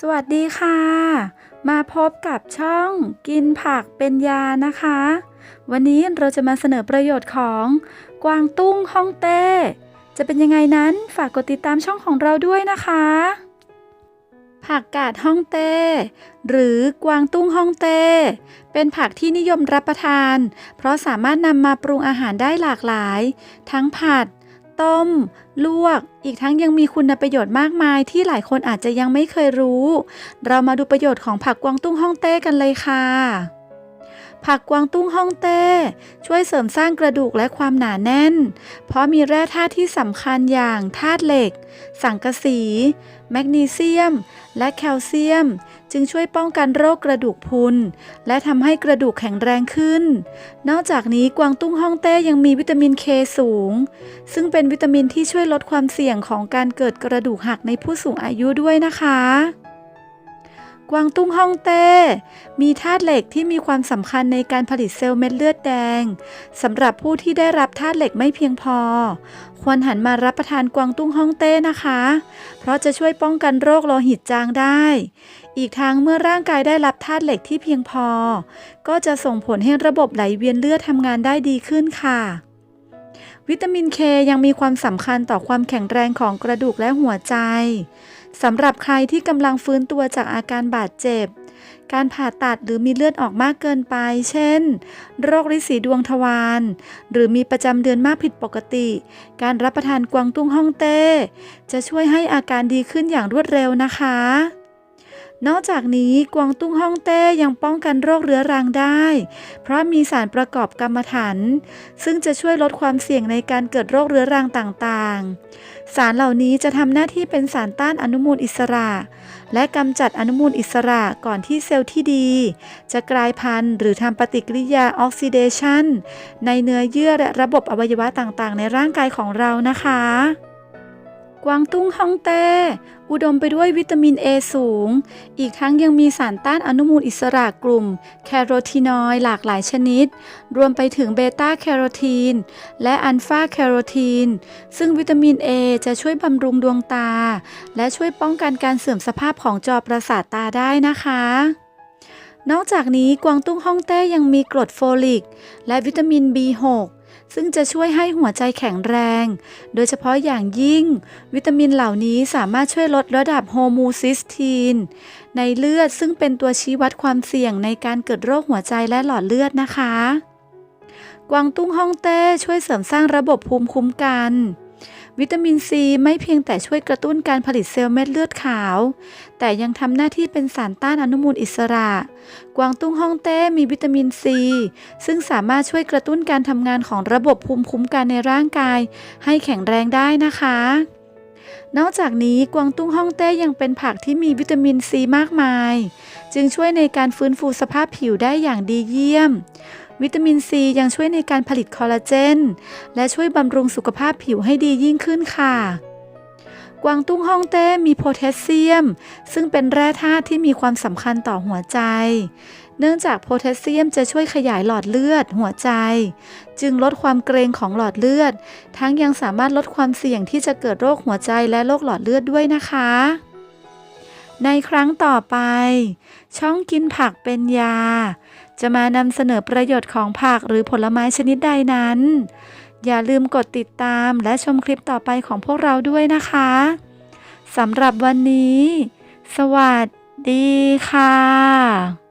สวัสดีค่ะ มาพบกับช่องกินผักเป็นยานะคะ วันนี้เราจะมาเสนอประโยชน์ของกวางตุ้งฮ่องเต้ จะเป็นยังไงนั้นฝากกดติดตามช่องของเราด้วยนะคะ ผักกาดฮ่องเต้ หรือกวางตุ้งฮ่องเต้ เป็นผักที่นิยมรับประทาน เพราะสามารถนำมาปรุงอาหารได้หลากหลาย ทั้งผัด ต้ม ลวก อีกทั้งยังมีคุณประโยชน์มากมายที่หลายคนอาจจะยังไม่เคยรู้ เรามาดูประโยชน์ของผักกวางตุ้งฮ่องเต้กันเลยค่ะ ผักกวางตุ้งฮ่องเต้ ช่วยเสริมสร้างกระดูกและความหนาแน่น เพราะมีแร่ธาตุที่สำคัญอย่างธาตุเหล็ก สังกะสี แมกนีเซียม และแคลเซียม จึงช่วยป้องกันโรคกระดูกพรุน และทำให้กระดูกแข็งแรงขึ้น นอกจากนี้กวางตุ้งฮ่องเต้ยังมีวิตามินเคสูง ซึ่งเป็นวิตามินที่ช่วยลดความเสี่ยงของการเกิดกระดูกหักในผู้สูงอายุด้วยนะคะ กวางตุ้งฮ่องเต้ มีธาตุเหล็กที่มีความสำคัญในการผลิตเซลล์เม็ดเลือดแดงสำหรับผู้ที่ได้รับธาตุเหล็กไม่เพียงพอ ควรหันมารับประทานกวางตุ้งฮ่องเต้นะคะ เพราะจะช่วยป้องกันโรคโลหิตจางได้ อีกทั้งเมื่อร่างกายได้รับธาตุเหล็กที่เพียงพอ ก็จะส่งผลให้ระบบไหลเวียนเลือดทำงานได้ดีขึ้นค่ะ วิตามินเคยังมีความสำคัญต่อความแข็งแรงของกระดูกและหัวใจสำหรับใครที่กำลังฟื้นตัวจากอาการบาดเจ็บ การผ่าตัดหรือมีเลือดออกมากเกินไป เช่น โรคริดสีดวงทวาร หรือมีประจำเดือนมากผิดปกติ การรับประทานกวางตุ้งฮ่องเต้ จะช่วยให้อาการดีขึ้นอย่างรวดเร็วนะคะ นอกจากนี้กวางตุ้งฮ่องเต้ยังป้องกันโรคเรื้อรังได้ เพราะมีสารประกอบกรรมฐานซึ่งจะช่วยลดความเสี่ยงในการเกิดโรคเรื้อรังต่างๆ สารเหล่านี้จะทำหน้าที่เป็นสารต้านอนุมูลอิสระ และกำจัดอนุมูลอิสระก่อนที่เซลล์ที่ดี จะกลายพันธุ์หรือทำปฏิกิริยาออกซิเดชันในเนื้อเยื่อและระบบอวัยวะต่างๆ ในร่างกายของเรานะคะ กวางตุ้งฮ่องเต้ อุดมไปด้วยวิตามิน A สูง อีกทั้งยังมีสารต้านอนุมูลอิสระกลุ่ม แคโรทีนอยด์หลากหลายชนิด รวมไปถึงเบต้าแคโรทีน และอัลฟาแคโรทีน ซึ่งวิตามิน A จะช่วยบำรุงดวงตา และช่วยป้องกันการเสื่อมสภาพของจอประสาทตาได้นะคะนอกจากนี้กวางตุ้งฮ่องเต้ยังมีกรดโฟลิก และวิตามิน B6 ซึ่งจะช่วยให้หัวใจแข็งแรง โดยเฉพาะอย่างยิ่ง วิตามินเหล่านี้สามารถช่วยลดระดับโฮโมซิสตีน ในเลือดซึ่งเป็นตัวชี้วัดความเสี่ยงในการเกิดโรคหัวใจและหลอดเลือดนะคะ กวางตุ้งฮ่องเต้ช่วยเสริมสร้างระบบภูมิคุ้มกัน วิตามินซีไม่เพียงแต่ช่วยกระตุ้นการผลิตเซลล์เม็ดเลือดขาว แต่ยังทำหน้าที่เป็นสารต้านอนุมูลอิสระ กวางตุ้งฮ่องเต้มีวิตามินซี ซึ่งสามารถช่วยกระตุ้นการทำงานของระบบภูมิคุ้มกันในร่างกาย ให้แข็งแรงได้นะคะนอกจากนี้กวางตุ้งฮ่องเต้ยังเป็นผักที่มีวิตามินซีมากมาย จึงช่วยในการฟื้นฟูสภาพผิวได้อย่างดีเยี่ยม วิตามินซียังช่วยในการผลิตคอลลาเจน และช่วยบำรุงสุขภาพผิวให้ดียิ่งขึ้นค่ะ กวางตุ้งฮ่องเต้มีโพแทสเซียม ซึ่งเป็นแร่ธาตุที่มีความสำคัญต่อหัวใจ เนื่องจากโพแทสเซียมจะช่วยขยายหลอดเลือดหัวใจ จึงลดความเกรงของหลอดเลือด ทั้งยังสามารถลดความเสี่ยงที่จะเกิดโรคหัวใจและโรคหลอดเลือดด้วยนะคะ ในครั้งต่อไป ช่องกินผักเป็นยา จะมานำเสนอประโยชน์ของผักหรือผลไม้ชนิดใดนั้น อย่าลืมกดติดตามและชมคลิปต่อไปของพวกเราด้วยนะคะสำหรับวันนี้ สวัสดีค่ะ